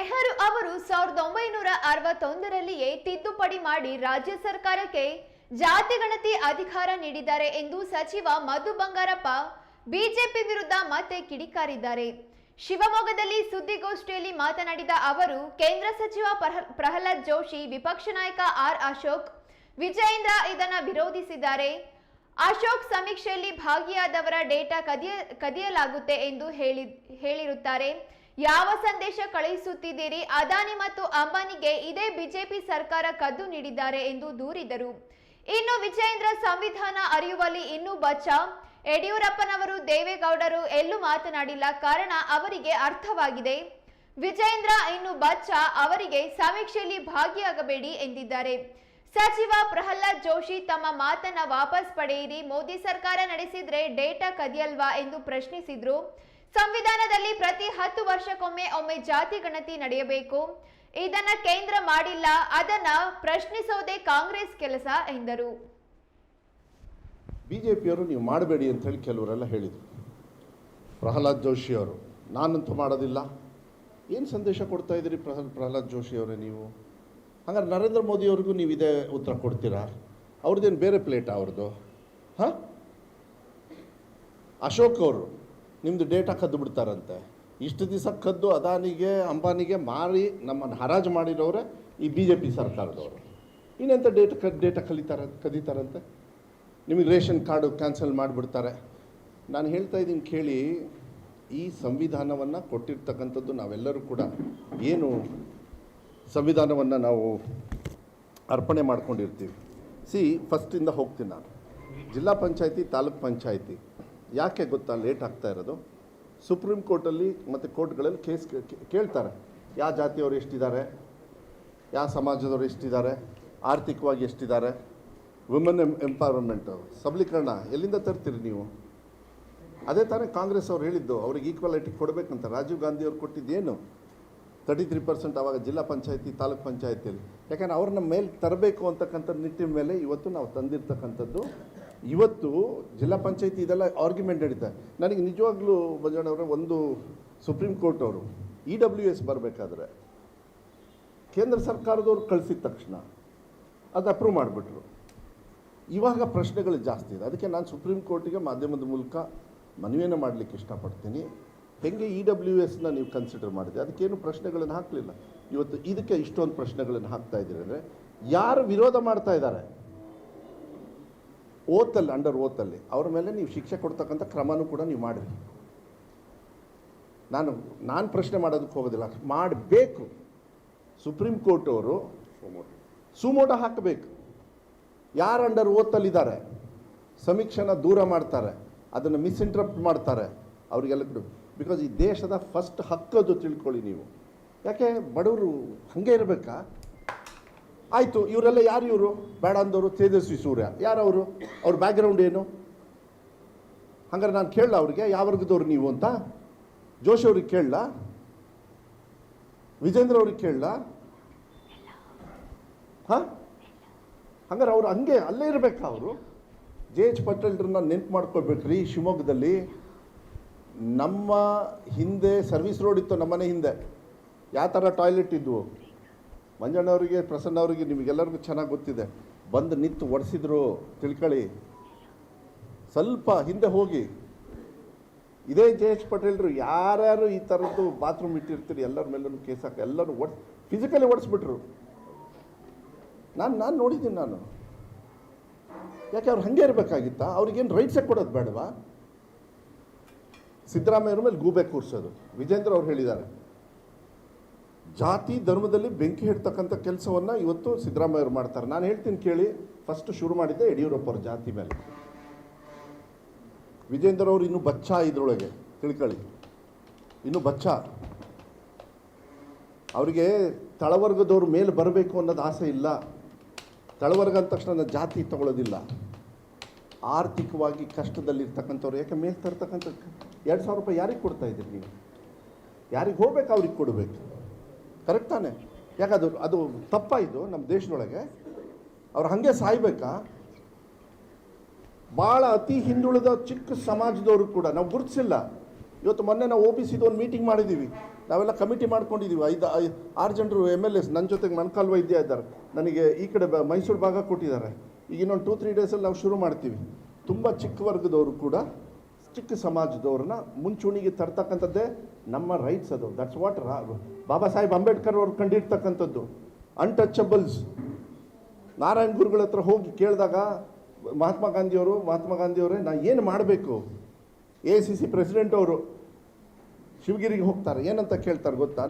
ನೆಹರು ಅವರು ಸಾವಿರದ ಒಂಬೈನೂರ ಅರವತ್ತೊಂದರಲ್ಲಿಯೇ ತಿದ್ದುಪಡಿ ಮಾಡಿ ರಾಜ್ಯ ಸರ್ಕಾರಕ್ಕೆ ಜಾತಿ ಗಣತಿ ಅಧಿಕಾರ ನೀಡಿದ್ದಾರೆ ಎಂದು ಸಚಿವ ಮಧು ಬಂಗಾರಪ್ಪ ಬಿಜೆಪಿ ವಿರುದ್ಧ ಮತ್ತೆ ಕಿಡಿಕಾರಿದ್ದಾರೆ. ಶಿವಮೊಗ್ಗದಲ್ಲಿ ಸುದ್ದಿಗೋಷ್ಠಿಯಲ್ಲಿ ಮಾತನಾಡಿದ ಅವರು, ಕೇಂದ್ರ ಸಚಿವ ಪ್ರಹ- ಪ್ರಹ್ಲಾದ್ ಜೋಶಿ, ವಿಪಕ್ಷ ನಾಯಕ ಆರ್ ಅಶೋಕ್, ವಿಜಯೇಂದ್ರ ಇದನ್ನು ವಿರೋಧಿಸಿದ್ದಾರೆ. ಅಶೋಕ್ ಸಮೀಕ್ಷೆಯಲ್ಲಿ ಭಾಗಿಯಾದವರ ಡೇಟಾ ಕದಿಯ, ಕದಿಯಲಾಗುತ್ತೆ ಎಂದು ಹೇಳಿ, ಹೇಳಿರುತ್ತಾರೆ. ಯಾವ ಸಂದೇಶ ಕಳುಹಿಸುತ್ತಿದ್ದೀರಿ? ಅದಾನಿ ಮತ್ತು ಅಂಬಾನಿಗೆ ಇದೇ ಬಿಜೆಪಿ ಸರ್ಕಾರ ಕದ್ದು ನೀಡಿದ್ದಾರೆ ಎಂದು ದೂರಿದರು. ಇನ್ನು ವಿಜಯೇಂದ್ರ ಸಂವಿಧಾನ ಅರಿಯುವಲ್ಲಿ ಇನ್ನೂ ಬಚ್ಚ. ಯಡಿಯೂರಪ್ಪನವರು ದೇವೇಗೌಡರು ಎಲ್ಲೂ ಮಾತನಾಡಿಲ್ಲ. ಕಾರಣ ಅವರಿಗೆ ಅರ್ಥವಾಗಿದೆ. ವಿಜಯೇಂದ್ರ ಇನ್ನು ಬಚ್ಚ. ಅವರಿಗೆ ಸಮೀಕ್ಷೆಯಲ್ಲಿ ಭಾಗಿಯಾಗಬೇಡಿ ಎಂದಿದ್ದಾರೆ. ಸಚಿವ ಪ್ರಹ್ಲಾದ್ ಜೋಶಿ ತಮ್ಮ ಮಾತನ್ನ ವಾಪಸ್ ಪಡೆಯಿರಿ. ಮೋದಿ ಸರ್ಕಾರ ನಡೆಸಿದ್ರೆ ಡೇಟಾ ಕದಿಯಲ್ವಾ ಎಂದು ಪ್ರಶ್ನಿಸಿದ್ರು. ಸಂವಿಧಾನದಲ್ಲಿ ಪ್ರತಿ ಹತ್ತು ವರ್ಷಕ್ಕೊಮ್ಮೆ ಒಮ್ಮೆ ಜಾತಿ ಗಣತಿ ನಡೆಯಬೇಕು. ಇದನ್ನ ಕೇಂದ್ರ ಮಾಡಿಲ್ಲ, ಅದನ್ನ ಪ್ರಶ್ನಿಸೋದೇ ಕಾಂಗ್ರೆಸ್ ಕೆಲಸ ಎಂದರು. ಬಿಜೆಪಿಯವರು ನೀವು ಮಾಡಬೇಡಿ ಅಂತ ಹೇಳಿ ಕೆಲವರೆಲ್ಲ ಹೇಳಿದರು. ಪ್ರಹ್ಲಾದ್ ಜೋಶಿ ಅವರು, ನಾನಂತೂ ಮಾಡೋದಿಲ್ಲ. ಏನು ಸಂದೇಶ ಕೊಡ್ತಾ ಇದ್ದೀರಿ ಪ್ರಹ್ಲ ಪ್ರಹ್ಲಾದ್ ಜೋಶಿ ಅವರೇ ನೀವು? ಹಂಗಾರೆ ನರೇಂದ್ರ ಮೋದಿಯವ್ರಿಗೂ ನೀವು ಇದೇ ಉತ್ತರ ಕೊಡ್ತೀರಾ? ಅವ್ರದ್ದೇನು ಬೇರೆ ಪ್ಲೇಟಾ ಅವ್ರದ್ದು? ಹಾಂ? ಅಶೋಕ್ ಅವರು ನಿಮ್ಮದು ಡೇಟಾ ಕದ್ದು ಬಿಡ್ತಾರಂತೆ. ಇಷ್ಟು ದಿವಸ ಕದ್ದು ಅದಾನಿಗೆ, ಅಂಬಾನಿಗೆ ಮಾರಿ ನಮ್ಮನ್ನು ಹರಾಜು ಮಾಡಿರೋರೆ ಈ ಬಿ ಜೆ ಪಿ ಸರ್ಕಾರದವರು. ಇನ್ನೆಂಥ ಡೇಟಾ ಕ, ಡೇಟಾ ಕಲಿತಾರ, ಕದೀತಾರಂತೆ? ನಿಮಗೆ ರೇಷನ್ ಕಾರ್ಡು ಕ್ಯಾನ್ಸಲ್ ಮಾಡಿಬಿಡ್ತಾರೆ. ನಾನು ಹೇಳ್ತಾ ಇದ್ದೀನಿ ಕೇಳಿ, ಈ ಸಂವಿಧಾನವನ್ನು ಕೊಟ್ಟಿರ್ತಕ್ಕಂಥದ್ದು ನಾವೆಲ್ಲರೂ ಕೂಡ ಏನು ಸಂವಿಧಾನವನ್ನು ನಾವು ಅರ್ಪಣೆ ಮಾಡ್ಕೊಂಡಿರ್ತೀವಿ. ಸಿ ಫಸ್ಟಿಂದ ಹೋಗ್ತೀನಿ ನಾನು. ಜಿಲ್ಲಾ ಪಂಚಾಯತಿ, ತಾಲೂಕ್ ಪಂಚಾಯತಿ. ಯಾಕೆ ಗೊತ್ತಾ ಲೇಟ್ ಆಗ್ತಾ ಇರೋದು? ಸುಪ್ರೀಂ ಕೋರ್ಟಲ್ಲಿ ಮತ್ತು ಕೋರ್ಟ್ಗಳಲ್ಲಿ ಕೇಸ್ ಕೇಳ್ತಾರೆ. ಯಾವ ಜಾತಿಯವರು ಎಷ್ಟಿದ್ದಾರೆ? ಯಾವ ಸಮಾಜದವರು ಎಷ್ಟಿದ್ದಾರೆ? ಆರ್ಥಿಕವಾಗಿ ಎಷ್ಟಿದ್ದಾರೆ? ವುಮೆನ್ ಎಂ ಎಂಪವರ್ಮೆಂಟು ಸಬಲೀಕರಣ, ಎಲ್ಲಿಂದ ತರ್ತೀರಿ ನೀವು? ಅದೇ ತಾನೇ ಕಾಂಗ್ರೆಸ್ ಅವ್ರು ಹೇಳಿದ್ದು, ಅವ್ರಿಗೆ ಈಕ್ವಾಲಿಟಿ ಕೊಡಬೇಕಂತ. ರಾಜೀವ್ ಗಾಂಧಿ ಅವ್ರು ಕೊಟ್ಟಿದ್ದೇನು? ತರ್ಟಿ ತ್ರೀ ಪರ್ಸೆಂಟ್ ಆವಾಗ ಜಿಲ್ಲಾ ಪಂಚಾಯತಿ, ತಾಲೂಕ್ ಪಂಚಾಯತಿಯಲ್ಲಿ. ಯಾಕಂದ್ರೆ ಅವ್ರನ್ನ ಮೇಲೆ ತರಬೇಕು ಅಂತಕ್ಕಂಥ ನಿಟ್ಟಿನ ಮೇಲೆ ಇವತ್ತು ನಾವು ತಂದಿರ್ತಕ್ಕಂಥದ್ದು ಇವತ್ತು ಜಿಲ್ಲಾ ಪಂಚಾಯತಿ ಇದೆಲ್ಲ ಆರ್ಗ್ಯುಮೆಂಟ್ ನಡೀತಾ ನನಗೆ ನಿಜವಾಗ್ಲೂ ಮಂಜಣ್ಣವರ ಒಂದು ಸುಪ್ರೀಂ ಕೋರ್ಟ್ ಅವರು ಇ ಡಬ್ಲ್ಯೂ ಎಸ್ ಬರಬೇಕಾದ್ರೆ ಕೇಂದ್ರ ಸರ್ಕಾರದವ್ರು ಕಳಿಸಿದ ತಕ್ಷಣ ಅದು ಅಪ್ರೂವ್ ಮಾಡಿಬಿಟ್ರು. ಇವಾಗ ಪ್ರಶ್ನೆಗಳು ಜಾಸ್ತಿ ಇದೆ. ಅದಕ್ಕೆ ನಾನು ಸುಪ್ರೀಂ ಕೋರ್ಟಿಗೆ ಮಾಧ್ಯಮದ ಮೂಲಕ ಮನವಿಯನ್ನು ಮಾಡಲಿಕ್ಕೆ ಇಷ್ಟಪಡ್ತೀನಿ. ಹೆಂಗೆ ಇ ಡಬ್ಲ್ಯೂ ಎಸ್ನ ನೀವು ಕನ್ಸಿಡರ್ ಮಾಡಿದೆ ಅದಕ್ಕೇನು ಪ್ರಶ್ನೆಗಳನ್ನು ಹಾಕಲಿಲ್ಲ. ಇವತ್ತು ಇದಕ್ಕೆ ಇಷ್ಟೊಂದು ಪ್ರಶ್ನೆಗಳನ್ನು ಹಾಕ್ತಾ ಇದ್ದೀರಿ ಅಂದರೆ ಯಾರು ವಿರೋಧ ಮಾಡ್ತಾ ಇದ್ದಾರೆ? ಓತಲ್ಲಿ ಅಂಡರ್ ಓತಲ್ಲಿ, ಅವ್ರ ಮೇಲೆ ನೀವು ಶಿಕ್ಷೆ ಕೊಡ್ತಕ್ಕಂಥ ಕ್ರಮನೂ ಕೂಡ ನೀವು ಮಾಡಿರಿ. ನಾನು ನಾನು ಪ್ರಶ್ನೆ ಮಾಡೋದಕ್ಕೆ ಹೋಗೋದಿಲ್ಲ. ಮಾಡಬೇಕು. ಸುಪ್ರೀಂ ಕೋರ್ಟ್ ಅವರು ಸುಮೋಟ ಹಾಕಬೇಕು. ಯಾರು ಅಂಡರ್ ಓತಲ್ಲಿದ್ದಾರೆ ಸಮೀಕ್ಷೆನ ದೂರ ಮಾಡ್ತಾರೆ. ಅದನ್ನು ಮಿಸ್ಇಂಟ್ರಪ್ಟ್ ಮಾಡ್ತಾರೆ. ಅವರಿಗೆಲ್ಲ ಬಿಡು. ಬಿಕಾಸ್ ಈ ದೇಶದ ಫಸ್ಟ್ ಹಕ್ಕದು ತಿಳ್ಕೊಳ್ಳಿ ನೀವು. ಯಾಕೆ ಬಡವರು ಹಾಗೆ ಇರಬೇಕಾ? ಆಯಿತು, ಇವರೆಲ್ಲ ಯಾರು ಇವರು? ಬೇಡ ಅಂದವರು ತೇಜಸ್ವಿ ಸೂರ್ಯ. ಯಾರವರು ಅವ್ರ? ಬ್ಯಾಕ್ಗ್ರೌಂಡ್ ಏನು? ಹಂಗಾರೆ ನಾನು ಕೇಳಲ್ಲ ಅವ್ರಿಗೆ? ಯಾವ ವರ್ಗದವ್ರು ನೀವು ಅಂತ? ಜೋಶಿ ಅವ್ರಿಗೆ ಕೇಳಲ್ಲ ವಿಜೇಂದ್ರ ಅವ್ರಿಗೆ ಕೇಳಲ್ಲ ಹಾಂ? ಹಂಗಾರೆ ಅವ್ರು ಹಂಗೆ, ಅಲ್ಲೇ ಇರಬೇಕಾ ಅವರು? ಜೆ ಎಚ್ ಪಟೇಲ್ರನ್ನ ನೆನ್ಪು ಮಾಡ್ಕೊಳ್ಬೇಕ್ರಿ ಶಿವಮೊಗ್ಗದಲ್ಲಿ. ನಮ್ಮ ಹಿಂದೆ ಸರ್ವಿಸ್ ರೋಡ್ ಇತ್ತು ನಮ್ಮನೆ ಹಿಂದೆ. ಯಾವ ಥರ ಟಾಯ್ಲೆಟ್ ಇದ್ವು? ಮಂಜಣ್ಣವರಿಗೆ ಪ್ರಸನ್ನ ಅವರಿಗೆ ನಿಮಗೆಲ್ಲರಿಗೂ ಚೆನ್ನಾಗಿ ಗೊತ್ತಿದೆ. ಬಂದು ನಿಂತು ಒಡಿಸಿದ್ರು, ತಿಳ್ಕೊಳ್ಳಿ. ಸ್ವಲ್ಪ ಹಿಂದೆ ಹೋಗಿ. ಇದೇ ಜೆ ಎಚ್ ಪಟೇಲ್ರು ಯಾರ್ಯಾರು ಈ ಥರದ್ದು ಬಾತ್ರೂಮ್ ಇಟ್ಟಿರ್ತೀರಿ, ಎಲ್ಲರ ಮೇಲೂ ಕೇಸ್ ಹಾಕಿ ಎಲ್ಲರೂ ಒಡ್ ಫಿಸಿಕಲಿ ಓಡಿಸ್ಬಿಟ್ರು ನಾನು ನಾನು ನೋಡಿದ್ದೀನಿ ನಾನು. ಯಾಕೆ ಅವ್ರು ಹಾಗೆ ಇರಬೇಕಾಗಿತ್ತಾ? ಅವ್ರಿಗೇನು ರೈಟ್ಸೇ ಕೊಡೋದು ಬೇಡವಾ? ಸಿದ್ದರಾಮಯ್ಯವ್ರ ಮೇಲೆ ಗೂಬೆ ಕೂರಿಸೋದು. ವಿಜೇಂದ್ರ ಅವ್ರು ಹೇಳಿದ್ದಾರೆ. ಜಾತಿ ಧರ್ಮದಲ್ಲಿ ಬೆಂಕಿ ಹಿಡ್ತಕ್ಕಂಥ ಕೆಲಸವನ್ನು ಇವತ್ತು ಸಿದ್ದರಾಮಯ್ಯವ್ರು ಮಾಡ್ತಾರೆ. ನಾನು ಹೇಳ್ತೀನಿ ಕೇಳಿ ಫಸ್ಟ್ ಶುರು ಮಾಡಿದ್ದೆ ಯಡಿಯೂರಪ್ಪ ಅವ್ರ ಜಾತಿ ಮೇಲೆ. ವಿಜೇಂದ್ರ ಅವರು ಇನ್ನೂ ಬಚ್ಚ ಇದ್ರೊಳಗೆ, ತಿಳ್ಕೊಳ್ಳಿ. ಇನ್ನೂ ಬಚ್ಚ. ಅವರಿಗೆ ತಳವರ್ಗದವ್ರ ಮೇಲೆ ಬರಬೇಕು ಅನ್ನೋದು ಆಸೆ ಇಲ್ಲ. ತಳವರ್ಗ ಅಂದ ತಕ್ಷಣ ಜಾತಿ ತಗೊಳ್ಳೋದಿಲ್ಲ. ಆರ್ಥಿಕವಾಗಿ ಕಷ್ಟದಲ್ಲಿರ್ತಕ್ಕಂಥವ್ರು, ಯಾಕೆ ಮೇಲೆ ತರ್ತಕ್ಕಂಥ ಎರಡು ಸಾವಿರ ರೂಪಾಯಿ ಯಾರಿಗೆ ಕೊಡ್ತಾ ಇದ್ದೀರಿ ನೀವು? ಯಾರಿಗೆ ಹೋಗ್ಬೇಕು ಅವ್ರಿಗೆ ಕೊಡಬೇಕು? ಕರೆಕ್ಟ್ ತಾನೆ. ಯಾಕೆ ಅದು ಅದು ತಪ್ಪ ನಮ್ಮ ದೇಶದೊಳಗೆ. ಅವ್ರು ಹಾಗೆ ಸಾಯ್ಬೇಕಾ? ಭಾಳ ಅತಿ ಹಿಂದುಳಿದ ಚಿಕ್ಕ ಸಮಾಜದವರು ಕೂಡ, ನಾವು ಗುರುತಿಸಿಲ್ಲ. ಇವತ್ತು ಮೊನ್ನೆ ನಾವು ಒ ಬಿ ಸಿದು ಒಂದು ಮೀಟಿಂಗ್ ಮಾಡಿದ್ದೀವಿ. ನಾವೆಲ್ಲ ಕಮಿಟಿ ಮಾಡ್ಕೊಂಡಿದ್ದೀವಿ. ಐದು ಆರು ಜನರು ಎಂ ಎಲ್ ಎಸ್ ನನ್ನ ಜೊತೆಗೆ ಮಣಕಾಲ್ ವೈದ್ಯ ಇದ್ದಾರೆ. ನನಗೆ ಈ ಕಡೆ ಮೈಸೂರು ಭಾಗ ಕೊಟ್ಟಿದ್ದಾರೆ. ಈಗ ಇನ್ನೊಂದು ಟೂ ತ್ರೀ ಡೇಸಲ್ಲಿ ನಾವು ಶುರು ಮಾಡ್ತೀವಿ. ತುಂಬ ಚಿಕ್ಕ ವರ್ಗದವರು ಕೂಡ ಚಿಕ್ಕ ಸಮಾಜದವ್ರನ್ನ ಮುಂಚೂಣಿಗೆ ತರ್ತಕ್ಕಂಥದ್ದೇ ನಮ್ಮ ರೈಟ್ಸ್ ಅದು. ದಟ್ಸ್ ವಾಟ್ ಬಾಬಾ ಸಾಹೇಬ್ ಅಂಬೇಡ್ಕರ್ ಅವ್ರು ಕಂಡಿರ್ತಕ್ಕಂಥದ್ದು. ಅನ್ಟಚಬಲ್ಸ್ ನಾರಾಯಣ ಗುರುಗಳ ಹತ್ರ ಹೋಗಿ ಕೇಳಿದಾಗ, ಮಹಾತ್ಮ ಗಾಂಧಿಯವರು, ಮಹಾತ್ಮ ಗಾಂಧಿಯವರೇ, ನಾ ಏನು ಮಾಡಬೇಕು? ಎ ಸಿ ಸಿ ಪ್ರೆಸಿಡೆಂಟ್ ಅವರು ಶಿವಗಿರಿಗೆ ಹೋಗ್ತಾರೆ. ಏನಂತ ಕೇಳ್ತಾರೆ ಗೊತ್ತಾ?